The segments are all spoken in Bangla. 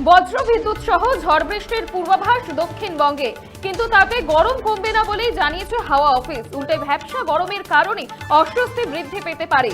বজ্র বিদ্যুৎ সহ ঝড় বৃষ্টির পূর্বাভাস দক্ষিণবঙ্গে। কিন্তু তাতে গরম কমবে না বলেই জানিয়েছে হাওয়া অফিস। উল্টে ভ্যাবসা গরমের কারণে অস্বস্তি বৃদ্ধি পেতে পারে।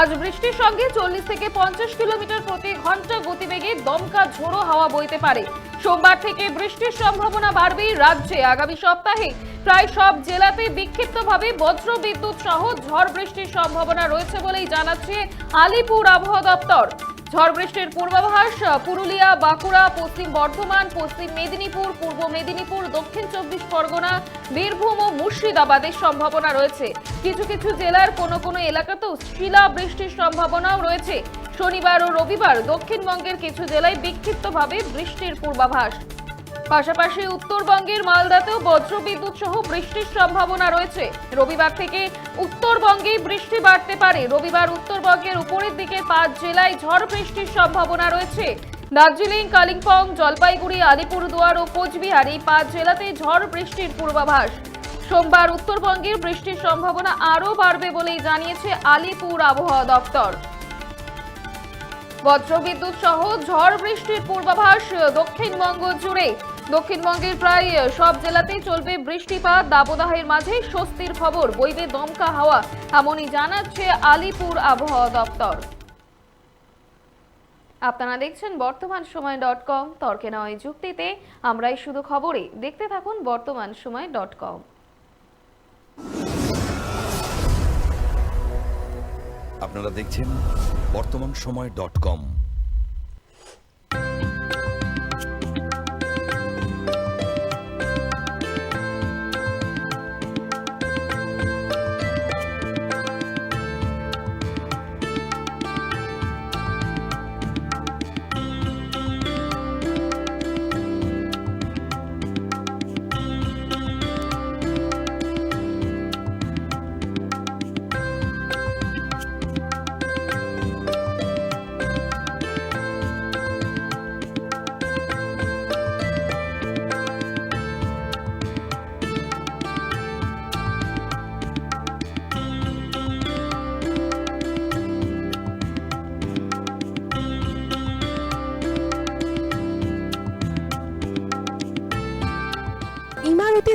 আজ বৃষ্টির সঙ্গে চল্লিশ থেকে পঞ্চাশ কিলোমিটার প্রতি ঘণ্টা গতিবেগে দমকা ঝোড়ো হাওয়া বইতে পারে। সোমবার থেকে বৃষ্টির সম্ভাবনা বাড়বে রাজ্যে আগামী সপ্তাহে। প্রায় সব জেলাতে বিক্ষিপ্তভাবে বজ্র বিদ্যুৎ সহ ঝড় বৃষ্টির সম্ভাবনা রয়েছে বলেই জানাচ্ছে আলিপুর আবহাওয়া দপ্তর। ঝড় বৃষ্টির পূর্বাভাস, পুরুলিয়া, বাঁকুড়া, পশ্চিম বর্ধমান, পশ্চিম মেদিনীপুর, পূর্ব মেদিনীপুর, দক্ষিণ চব্বিশ পরগনা, বীরভূম ও মুর্শিদাবাদের সম্ভাবনা রয়েছে। কিছু কিছু জেলার কোনো কোনো এলাকাতেও শিলা বৃষ্টির সম্ভাবনাও রয়েছে। শনিবার ও রবিবার দক্ষিণবঙ্গের কিছু জেলায় বিক্ষিপ্তভাবে বৃষ্টির পূর্বাভাস। পাশাপাশি উত্তরবঙ্গের মালদাতেও বজ্রবিদ্যুৎ সহ বৃষ্টির সম্ভাবনা রয়েছে। রবিবার থেকে উত্তরবঙ্গে বৃষ্টি বাড়তে পারে। রবিবার উত্তরবঙ্গের উপরের দিকে পাঁচ জেলায় ঝড় বৃষ্টির সম্ভাবনা রয়েছে। দার্জিলিং, কালিম্পং, জলপাইগুড়ি, আলিপুরদুয়ার ও কোচবিহার এই পাঁচ জেলাতে ঝড় বৃষ্টির পূর্বাভাস। সোমবার উত্তরবঙ্গের বৃষ্টির সম্ভাবনা আরও বাড়বে বলেই জানিয়েছে আলিপুর আবহাওয়া দপ্তর। বজ্রবিদ্যুৎ সহ ঝড় বৃষ্টির পূর্বাভাস দক্ষিণবঙ্গ জুড়ে। দক্ষিণবঙ্গের প্রায় সব জেলাতেই চলবে বৃষ্টিপাত, দাবদাহের মাঝে স্বস্তির খবর, বইবে দমকা হাওয়া, এমনই জানাচ্ছে আলিপুর আবহাওয়া দপ্তর। আপনারা দেখছেন বর্তমান সময় ডট কম, তর্কে নয় যুক্তিতে, আমরাই শুধু খবরে। দেখতে থাকুন বর্তমান সময় ডট কম। আপনারা দেখছেন বর্তমান সময় ডট কম।